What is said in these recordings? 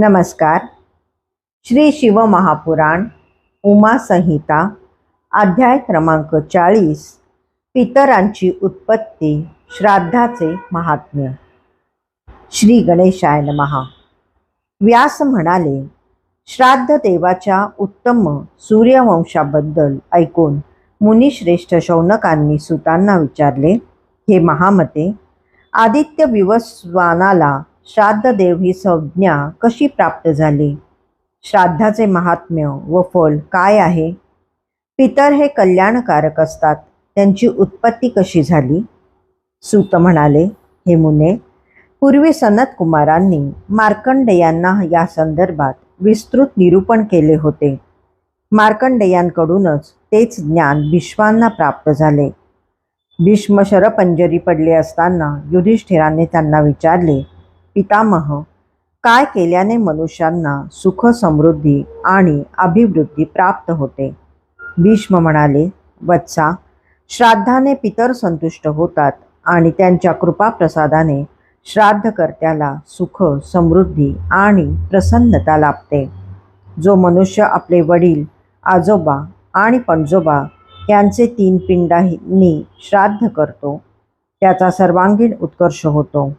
नमस्कार. श्री शिवमहापुराण उमा संहिता अध्याय क्रमांक चाळीस पितरांची उत्पत्ती श्राद्धाचे महात्म्य. श्री गणेशाय नमहा व्यास म्हणाले श्राद्ध देवाच्या उत्तम सूर्यवंशाबद्दल ऐकून मुनिश्रेष्ठ शौनकांनी सुतांना विचारले हे महामते आदित्य विवस्वानाला श्राद्धदेव ही संज्ञा कशी प्राप्त झाली? श्राद्धाचे महात्म्य व फल काय आहे? पितर हे कल्याणकारक असतात. त्यांची उत्पत्ती कशी झाली? सूत म्हणाले हे मुने पूर्वी सनत कुमारांनी मार्कंडेयांना या संदर्भात विस्तृत निरूपण केले होते. मार्कंडेयांकडूनच तेच ज्ञान भीष्मांना प्राप्त झाले. भीष्म शरपंजरी पडले असताना युधिष्ठिराने त्यांना विचारले पितामह. काय केल्याने मनुष्यांना सुख समृद्धी आणि अभिवृद्धी प्राप्त होते? भीष्म म्हणाले वत्सा श्राद्धाने पितर संतुष्ट होतात आणि त्यांच्या कृपाप्रसादाने श्राद्धकर्त्याला सुख समृद्धी आणि प्रसन्नता लाभते. जो मनुष्य आपले वडील आजोबा आणि पणजोबा यांचे तीन पिंडांनी श्राद्ध करतो त्याचा सर्वांगीण उत्कर्ष होतो.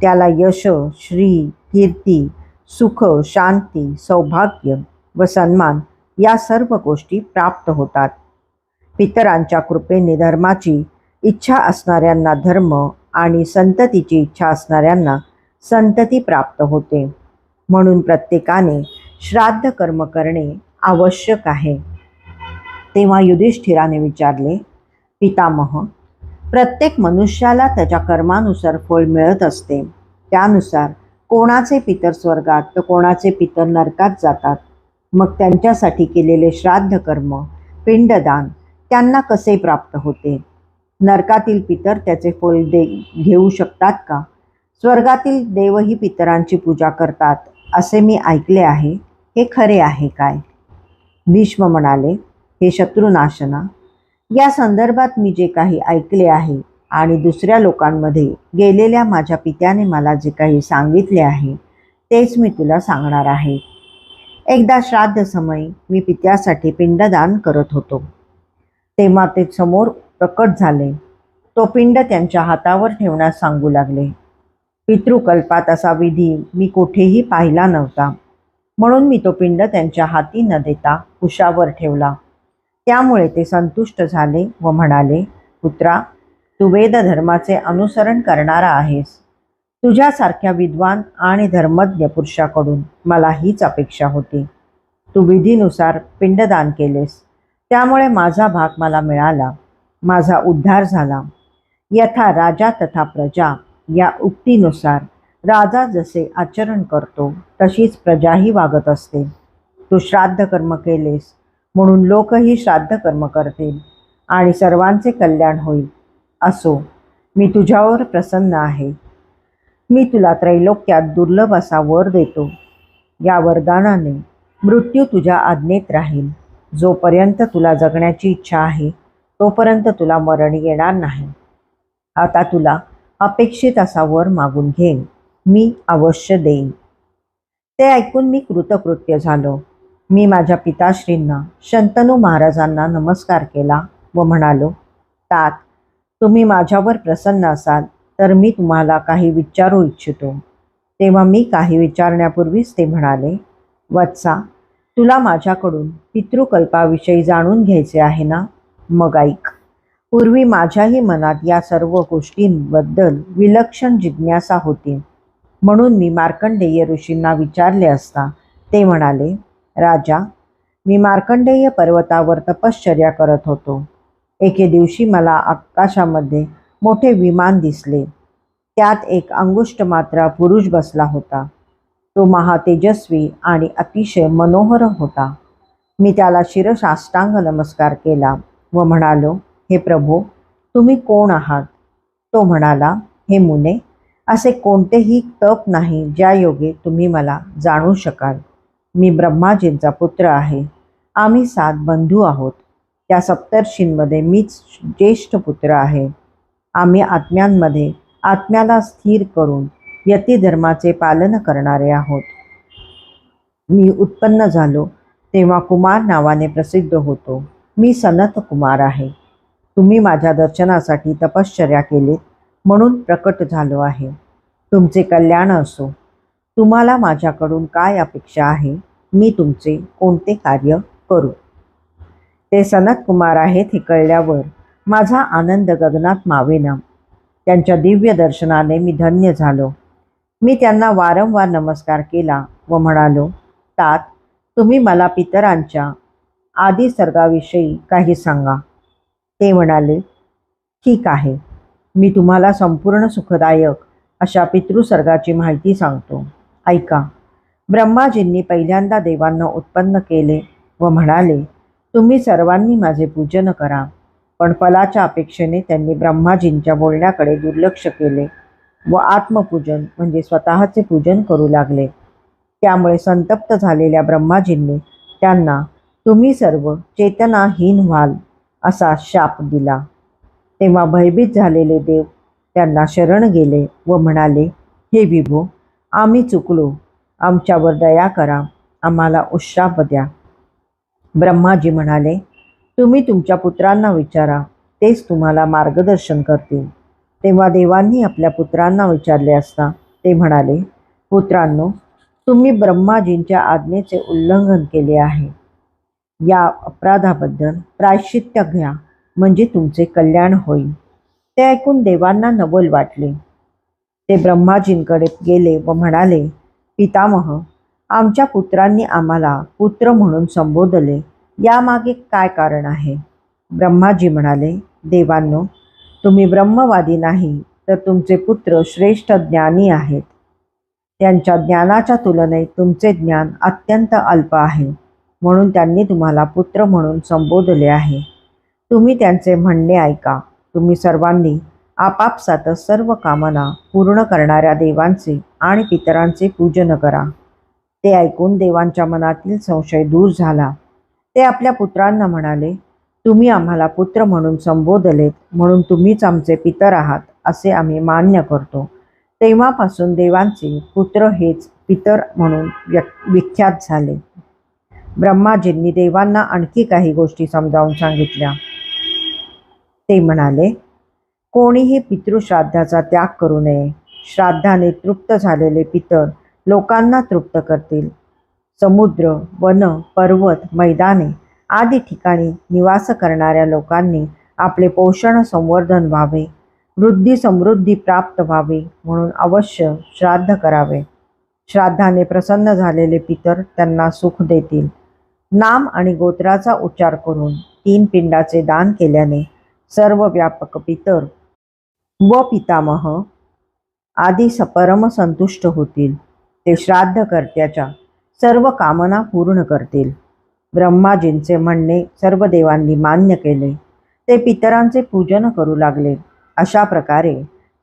त्याला यश श्री कीर्ती सुख शांती सौभाग्य व सन्मान या सर्व गोष्टी प्राप्त होतात. पितरांच्या कृपेने धर्माची इच्छा असणाऱ्यांना धर्म आणि संततीची इच्छा असणाऱ्यांना संतती प्राप्त होते. म्हणून प्रत्येकाने श्राद्ध कर्म करणे आवश्यक आहे. तेव्हा युधिष्ठिराने विचारले पितामह प्रत्येक मनुष्याला त्याच्या कर्मानुसार फळ मिळत असते. त्यानुसार कोणाचे पितर स्वर्गात तर कोणाचे पितर नरकात जातात. मग त्यांच्यासाठी केलेले श्राद्ध कर्म पिंडदान त्यांना कसे प्राप्त होते? नरकातील पितर त्याचे फळ दे घेऊ शकतात का? स्वर्गातील देवही पितरांची पूजा करतात असे मी ऐकले आहे. हे खरे आहे काय? भीष्म म्हणाले हे शत्रुनाशना या संदर्भात मी जे काही ऐकले आहे आणि दुसऱ्या लोकांमध्ये गेलेल्या माझ्या पित्याने मला जे काही सांगितले आहे तेच मी तुला सांगणार आहे. एकदा श्राद्ध समय मी पित्यासाठी पिंडदान करत होतो. तेव्हा ते समोर प्रकट झाले. तो पिंड त्यांच्या हातावर ठेवण्यास सांगू लागले. पितृकल्पात असा विधी मी कुठेही पाहिला नव्हता. म्हणून मी तो पिंड त्यांच्या हाती न देता कुशावर ठेवला. त्यामुळे ते संतुष्ट झाले व म्हणाले पुत्रा तू वेद धर्माचे अनुसरण करणारा आहेस. तुझ्यासारख्या विद्वान आणि धर्मज्ञ पुरुषाकडून मला हीच अपेक्षा होती. तू विधीनुसार पिंडदान केलेस. त्यामुळे माझा भाग मला मिळाला. माझा उद्धार झाला. यथा राजा तथा प्रजा या उक्तीनुसार राजा जसे आचरण करतो तशीच प्रजाही वागत असते. तू श्राद्ध कर्म केलेस. म्हणून लोकही श्राद्ध कर्म करतील आणि सर्वांचे कल्याण होईल. असो मी तुझ्यावर प्रसन्न आहे. मी तुला त्रैलोक्यात दुर्लभ असा वर देतो. या वरदानाने मृत्यू तुझ्या आज्ञेत राहील. जोपर्यंत तुला जगण्याची इच्छा आहे तोपर्यंत तुला मरण येणार नाही. आता तुला अपेक्षित असा वर मागून घेईन. मी अवश्य देईन. ते ऐकून मी कृतकृत्य झालो. मी माझ्या पिताश्रींना शंतनू महाराजांना नमस्कार केला व म्हणालो तात तुम्ही माझ्यावर प्रसन्न असाल तर मी तुम्हाला काही विचारू इच्छितो. तेव्हा मी काही विचारण्यापूर्वीच ते म्हणाले वत्सा तुला माझ्याकडून पितृकल्पाविषयी जाणून घ्यायचे आहे ना? मग ऐक. पूर्वी माझ्याही मनात या सर्व गोष्टींबद्दल विलक्षण जिज्ञासा होती. म्हणून मी मार्कंडेय ऋषींना विचारले असता ते म्हणाले राजा मी मार्कंडेय पर्वतावर तपश्चर्या करत होतो. एके दिवशी मला आकाशामध्ये मोठे विमान दिसले. त्यात एक अंगुष्ट मात्रा पुरुष बसला होता. तो महातेजस्वी आणि अतिशय मनोहर होता. मी त्याला शिरसाष्टांग नमस्कार केला व म्हणालो हे प्रभो तुम्ही कोण आहात? तो म्हणाला हे मुने असे कोणतेही तप नाही ज्या योगे तुम्ही मला जाणू शकाल. मी ब्रह्माजींचा पुत्र आहे. आम्ही सात बंधू आहोत. त्या सप्तर्षींमध्ये मीच ज्येष्ठ पुत्र आहे. आम्ही आत्म्यांमध्ये आत्म्याला स्थिर करून यतिधर्माचे पालन करणारे आहोत. मी उत्पन्न झालो तेव्हा कुमार नावाने प्रसिद्ध होतो. मी सनत कुमार आहे. तुम्ही माझ्या दर्शनासाठी तपश्चर्या केलीत म्हणून प्रकट झालो आहे. तुमचे कल्याण असो. तुम्हाला माझ्याकडून काय अपेक्षा आहे? मी तुमचे कोणते कार्य करू? ते सनत कुमार आहेत हे कळल्यावर माझा आनंद गगनात मावेना. त्यांच्या दिव्य दर्शनाने मी धन्य झालो. मी त्यांना वारंवार नमस्कार केला व म्हणालो तात तुम्ही मला पितरांच्या आदी सर्गाविषयी काही सांगा. ते म्हणाले ठीक आहे. मी तुम्हाला संपूर्ण सुखदायक अशा पितृसर्गाची माहिती सांगतो. ऐका. ब्रह्माजींनी पहिल्यांदा देवांना उत्पन्न केले व म्हणाले तुम्ही सर्वांनी माझे पूजन करा. पण फलाच्या अपेक्षेने त्यांनी ब्रह्माजींच्या बोलण्याकडे दुर्लक्ष केले व आत्मपूजन म्हणजे स्वतःचे पूजन करू लागले. त्यामुळे संतप्त झालेल्या ब्रह्माजींनी त्यांना तुम्ही सर्व चेतनाहीन व्हाल असा शाप दिला. तेव्हा भयभीत झालेले देव त्यांना शरण गेले व म्हणाले हे विभो आम्ही चुकलो. आमच्यावर दया करा. आम्हाला उश्राप द्या. ब्रह्माजी म्हणाले तुम्ही तुमच्या पुत्रांना विचारा. तेच तुम्हाला मार्गदर्शन करतील. तेव्हा देवांनी आपल्या पुत्रांना विचारले असता ते म्हणाले पुत्रांनो तुम्ही ब्रह्माजींच्या आज्ञेचे उल्लंघन केले आहे. या अपराधाबद्दल प्रायश्चित्य घ्या म्हणजे तुमचे कल्याण होईल. ते ऐकून देवांना नवल वाटले. ते ब्रह्माजींकडे गेले व म्हणाले पितामह आमच्या पुत्रांनी आम्हाला पुत्र म्हणून संबोधले. यामागे काय कारण आहे? ब्रह्माजी म्हणाले देवांनो तुम्ही ब्रह्मवादी नाही तर तुमचे पुत्र श्रेष्ठ ज्ञानी आहेत. त्यांच्या ज्ञानाच्या तुलनेत तुमचे ज्ञान अत्यंत अल्प आहे. म्हणून त्यांनी तुम्हाला पुत्र म्हणून संबोधले आहे. तुम्ही त्यांचे म्हणणे ऐका. तुम्ही सर्वांनी आपापसातच सर्व कामना पूर्ण करणाऱ्या देवांचे आणि पितरांचे पूजन करा. ते ऐकून देवांच्या मनातील संशय दूर झाला. ते आपल्या पुत्रांना म्हणाले तुम्ही आम्हाला पुत्र म्हणून संबोधलेत म्हणून तुम्हीच आमचे पितर आहात असे आम्ही मान्य करतो. तेव्हापासून देवांचे पुत्र हेच पितर म्हणून विख्यात झाले. ब्रह्माजींनी देवांना आणखी काही गोष्टी समजावून सांगितल्या. ते म्हणाले कोणीही पितृश्राद्धाचा त्याग करू नये. श्राद्धाने तृप्त झालेले पितर लोकांना तृप्त करतील. समुद्र वन पर्वत मैदाने आदी ठिकाणी निवास करणाऱ्या लोकांनी आपले पोषण संवर्धन व्हावे वृद्धी समृद्धी प्राप्त व्हावी म्हणून अवश्य श्राद्ध करावे. श्राद्धाने प्रसन्न झालेले पितर त्यांना सुख देतील. नाम आणि गोत्राचा उच्चार करून तीन पिंडाचे दान केल्याने सर्व व्यापक पितर व पितामह आदी सपरम संतुष्ट होतील. ते श्राद्धकर्त्याच्या सर्व कामना पूर्ण करतील. ब्रह्माजींचे म्हणणे सर्व देवांनी मान्य केले. ते पितरांचे पूजन करू लागले. अशा प्रकारे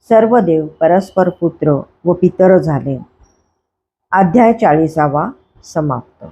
सर्व देव परस्पर पुत्र व पितर झाले. अध्याय चाळीसावा समाप्त.